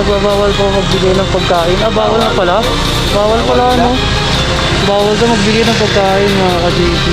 Nagbabawal po magbigay ng pagkain. Ah, bawal na pala. Bawal pala, ano? Bawal na magbigay ng pagkain, mga ka-JP.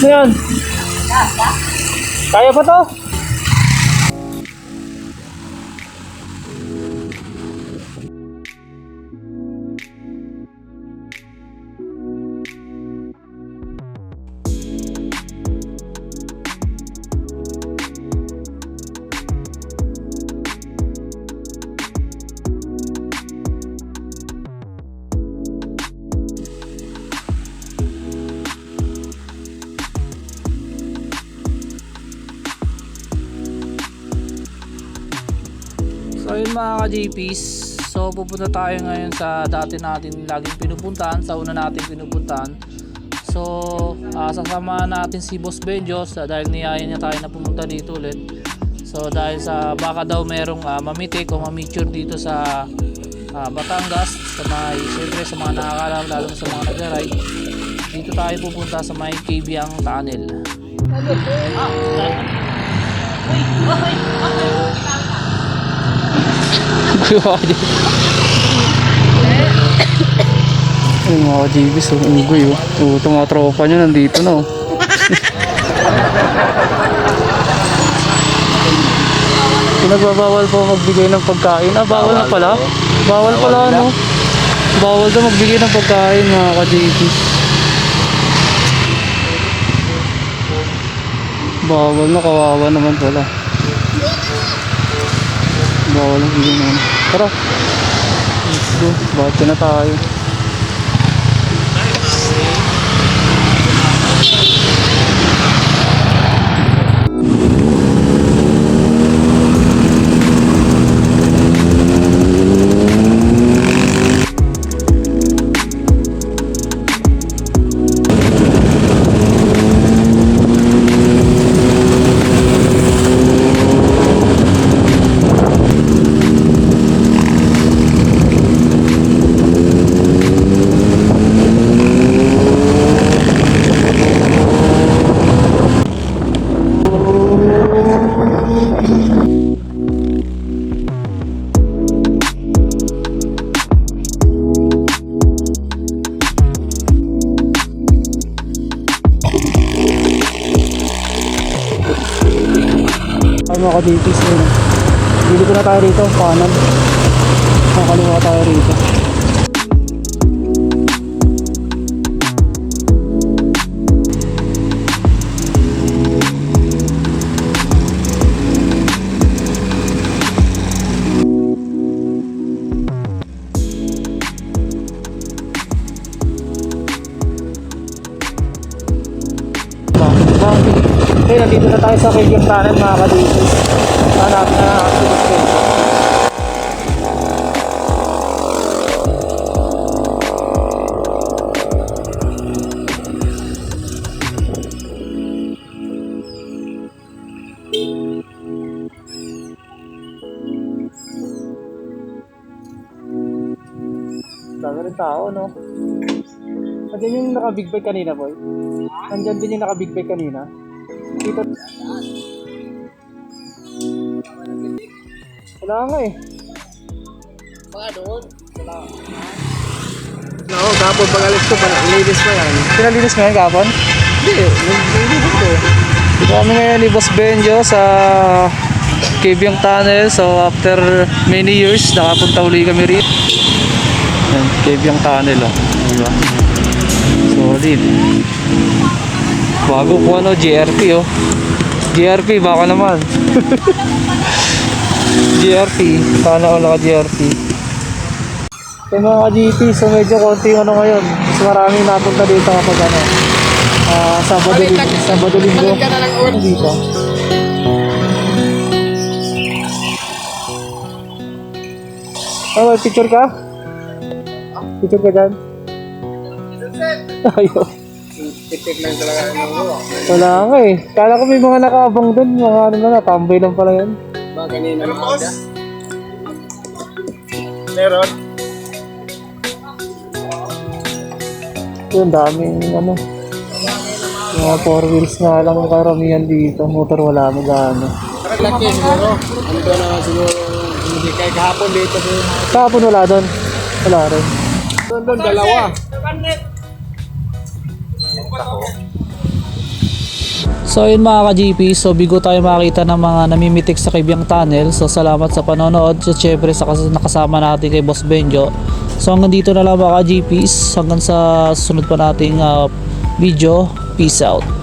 Ano yan? Kaya pa to? So yun mga ka-JPs, so pupunta tayo ngayon sa dati natin laging pinupuntahan, sa una natin pinupuntahan. So ah, sasamahan natin si Boss Benjos ah, dahil niyaya niya tayo na pumunta dito ulit. So dahil sa baka daw merong ah, mamitik o mamicture dito sa ah, Batangas, sa may, syempre sa mga nakakalam, lalo sa mga nag-ride. Dito tayo pupunta sa may Kibiang Tunnel. Ay, mga ka-JPs, oh, unggoy, oh. Oh, itong mga tropa nyo nandito, no? Pinagbabawal po magbigay ng pagkain. Ah, bawal na pala? Bawal pala, ano? Bawal daw magbigay ng pagkain, mga ka-JPs. Bawal na, kawawa naman pala. Bawal ang bigay na. Tara. Let's go. Bate na tayo. Mga ka-DPs yun. Ko na tayo rito, kanan. Nakakaliwa tayo rito. Okay, nandito na tayo sa Kegyang Tunnel mga ka-DPs. Hanap na ang tao, no? Nandiyan yung naka-big bike kanina, boy. Nandiyan din yung naka-big bike kanina. Dito. Wala nga eh. Baka doon. Wala. Oo, kapon pag alis ko, ladies pa yan. Pinalinis ngayon kapon? Hindi, nag-ladies ko. Dito kami ngayon ni Boss Benjo sa Kibyang Tunnel. So after many years, nakapunta uli kami rin. Yan, Kibyang Tunnel oh. Diba? Solid. Bago po ano, GRP oh. GRP, baka naman. GRP, sana all naka GRP. So mga GP, so medyo konti ano ngayon. Mas maraming napunta dito kapag ano. Ah, Sabado, Sabado Linggo. Dito. Oh, picture ka? Picture ka dyan? Ayaw. Titik lang talaga ng ulo. Wala nga eh. Kala ko may mga nakaabang dun. Mga ano na, tambay lang pala yan. Ba kanina na aga. Meron? Yun, daming ano. Mga four wheels nga lang ang karamihan dito. Motor wala mo gaano. Laki siguro. Ano ba naman siguro hindi kay kahapon dito Kahapon wala doon. Wala rin. doon doon dalawa. So yun mga ka-GP, so bigo tayo makita ng mga namimitik sa Kibyang Tunnel. So salamat sa panonood. So syempre sa kas- nakasama natin kay Boss Benjo. So hanggang dito na lang mga ka-GPs. Hanggang sa sunod pa nating ah, video. Peace out.